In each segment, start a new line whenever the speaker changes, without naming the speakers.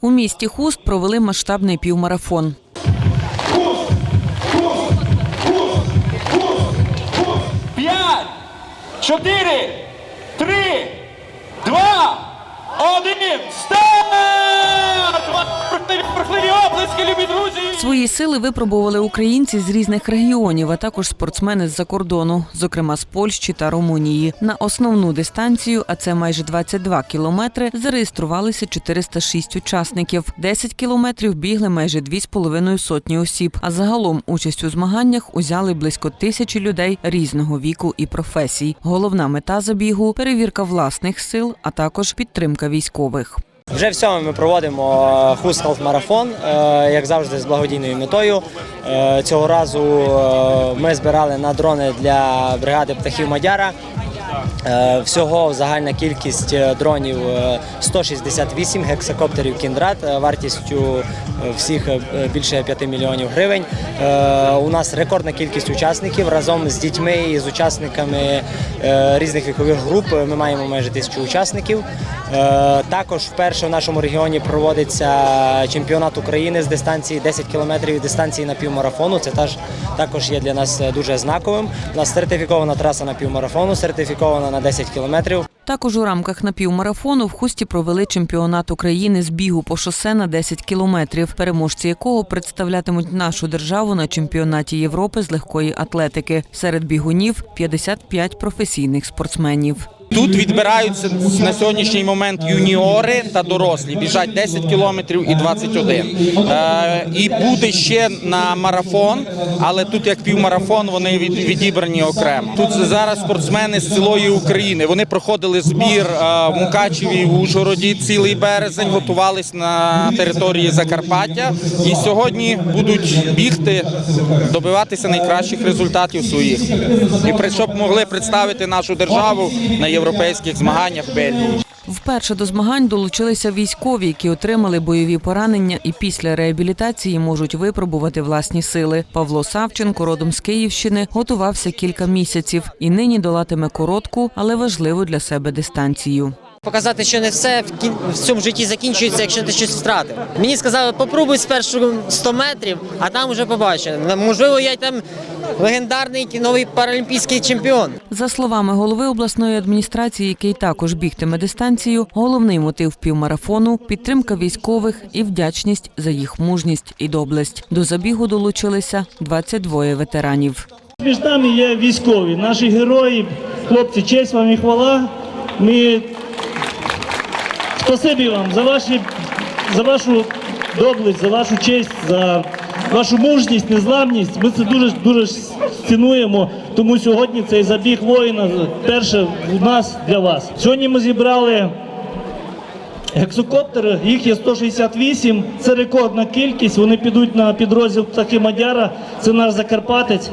У місті Хуст провели масштабний півмарафон. Хуст! Хуст! Хуст! Хуст! Хуст!
П'ять, чотири, три, два, один, старт! Бурхливі, бурхливі оплески, любі друзі!
Свої сили випробували українці з різних регіонів, а також спортсмени з-за кордону, зокрема з Польщі та Румунії. На основну дистанцію, а це майже 22 кілометри, зареєструвалися 406 учасників. 10 кілометрів бігли майже 2,5 сотні осіб. А загалом участь у змаганнях узяли близько тисячі людей різного віку і професій. Головна мета забігу перевірка власних сил, а також підтримка військових.
Вже в сьомому ми проводимо Хускалт марафон, е, як завжди, з благодійною метою. Е, Цього разу е, ми збирали на дрони для бригади птахів Мадяра. Е, Всього загальна кількість е, дронів е, 168 гексакоптерів Кіндрат е, вартістю е, всіх е, більше 5 мільйонів гривень. Е, У нас рекордна кількість учасників разом з дітьми і з учасниками е, різних вікових груп. е, Ми маємо майже тисячу учасників. Е, Також вперше в нашому регіоні проводиться чемпіонат України з дистанції 10 кілометрів і дистанції на півмарафону. Це також є для нас е, дуже знаковим. У нас сертифікована траса на півмарафону, сертифікована на 10 кілометрів.
Також у рамках напівмарафону в Хусті провели чемпіонат України з бігу по шосе на 10 кілометрів, переможці якого представлятимуть нашу державу на чемпіонаті Європи з легкої атлетики. Серед бігунів 55 професійних спортсменів.
Тут відбираються на сьогоднішній момент юніори та дорослі. Біжать 10 кілометрів і 21. Е, і буде ще на марафон, але тут як півмарафон вони від, відібрані окремо. Тут зараз спортсмени з цілої України. Вони проходили збір е, в Мукачеві, в Ужгороді цілий березень, готувались на території Закарпаття. І сьогодні будуть бігти, добиватися найкращих результатів своїх. І щоб могли представити нашу державу на європейських змаганнях в Бельгії.
Вперше до змагань долучилися військові, які отримали бойові поранення і після реабілітації можуть випробувати власні сили. Павло Савченко, родом з Київщини, готувався кілька місяців і нині долатиме коротку, але важливу для себе дистанцію.
Показати, що не все в, кін... в цьому житті закінчується, якщо ти щось втратив. Мені сказали, попробуй спершу 100 метрів, а там вже побачимо. Можливо, я там легендарний новий паралімпійський чемпіон.
За словами голови обласної адміністрації, який також бігтиме дистанцію, головний мотив півмарафону підтримка військових і вдячність за їх мужність і доблесть. До забігу долучилися 22 ветеранів.
Між нами є військові, наші герої, хлопці, честь вам і хвала. Ми спасибі вам за ваші за вашу доблесть, за вашу честь, за вашу мужність, незламність. Ми це дуже дуже цінуємо. Тому сьогодні цей забіг воїна перше у нас для вас. Сьогодні ми зібрали Гексокоптери, їх є 168, це рекордна кількість. Вони підуть на підрозділ птахи Мадяра. Це наш Закарпатець,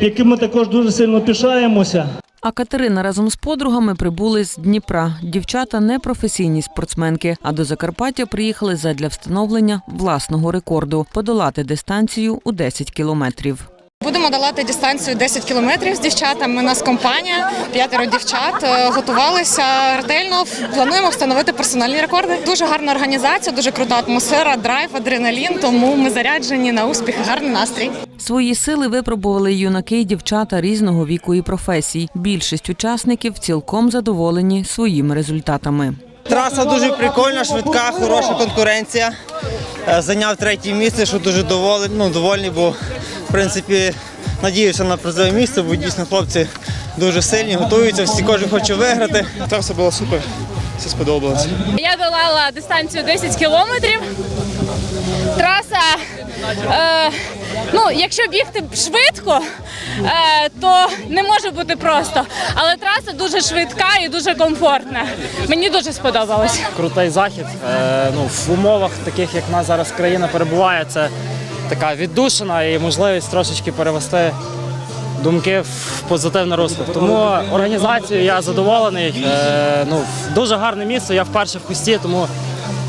яким ми також дуже сильно пишаємося.
А Катерина разом з подругами прибули з Дніпра. Дівчата не професійні спортсменки, а до Закарпаття приїхали задля встановлення власного рекорду подолати дистанцію у 10 кілометрів.
Будемо долати дистанцію 10 кілометрів з дівчатами. У нас компанія, п'ятеро дівчат. Е, Готувалися ретельно. Плануємо встановити персональні рекорди. Дуже гарна організація, дуже крута атмосфера, драйв, адреналін. Тому ми заряджені на успіх, гарний настрій.
Свої сили випробували юнаки й дівчата різного віку і професій. Більшість учасників цілком задоволені своїми результатами.
Траса дуже прикольна, швидка, хороша конкуренція. Е, Зайняв третє місце, що дуже доволі, ну, довольний, бо в принципі надіюся на призове місце, бо дійсно хлопці дуже сильні, готуються, всі кожен хоче виграти.
Траса була супер, все сподобалось.
Я долала дистанцію 10 кілометрів. Траса, е, ну, якщо бігти швидко, е, то не може бути просто. Але траса дуже швидка і дуже комфортна. Мені дуже сподобалось.
крутий захід. Е, ну, в умовах, таких як в нас зараз країна перебуває, це така віддушина і можливість трошечки перевести думки в позитивне русло. Тому організацію я задоволений. Е, ну, дуже гарне місце. Я вперше в кусті, тому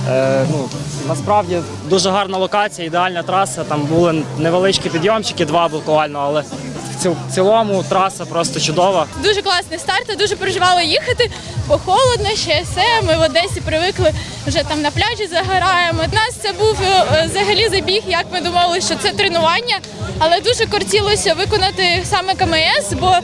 е, ну, насправді дуже гарна локація, ідеальна траса. Там були невеличкі підйомчики, два буквально, але в цілому траса просто чудова.
Дуже класний старт, дуже переживала їхати, бо холодно ще все. Ми в Одесі привикли вже там на пляжі загораємо. У нас це був е, взагалі забіг, як ми думали, що це тренування, але дуже кортілося виконати саме КМС, бо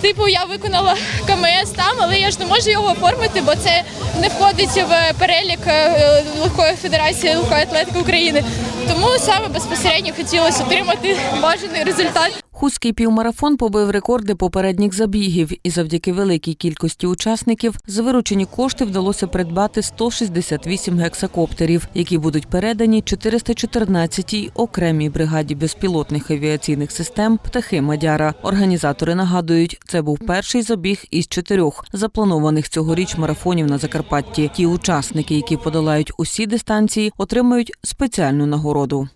типу я виконала КМС там, але я ж не можу його оформити, бо це не входить в перелік е, легкої федерації легкої атлетики України. Тому саме безпосередньо хотілося отримати бажаний результат.
Хуський півмарафон побив рекорди попередніх забігів, і завдяки великій кількості учасників за виручені кошти вдалося придбати 168 гексакоптерів, які будуть передані 414-й окремій бригаді безпілотних авіаційних систем птахи Мадяра. Організатори нагадують, це був перший забіг із чотирьох запланованих цьогоріч марафонів на Закарпатті. Ті учасники, які подолають усі дистанції, отримають спеціальну нагороду.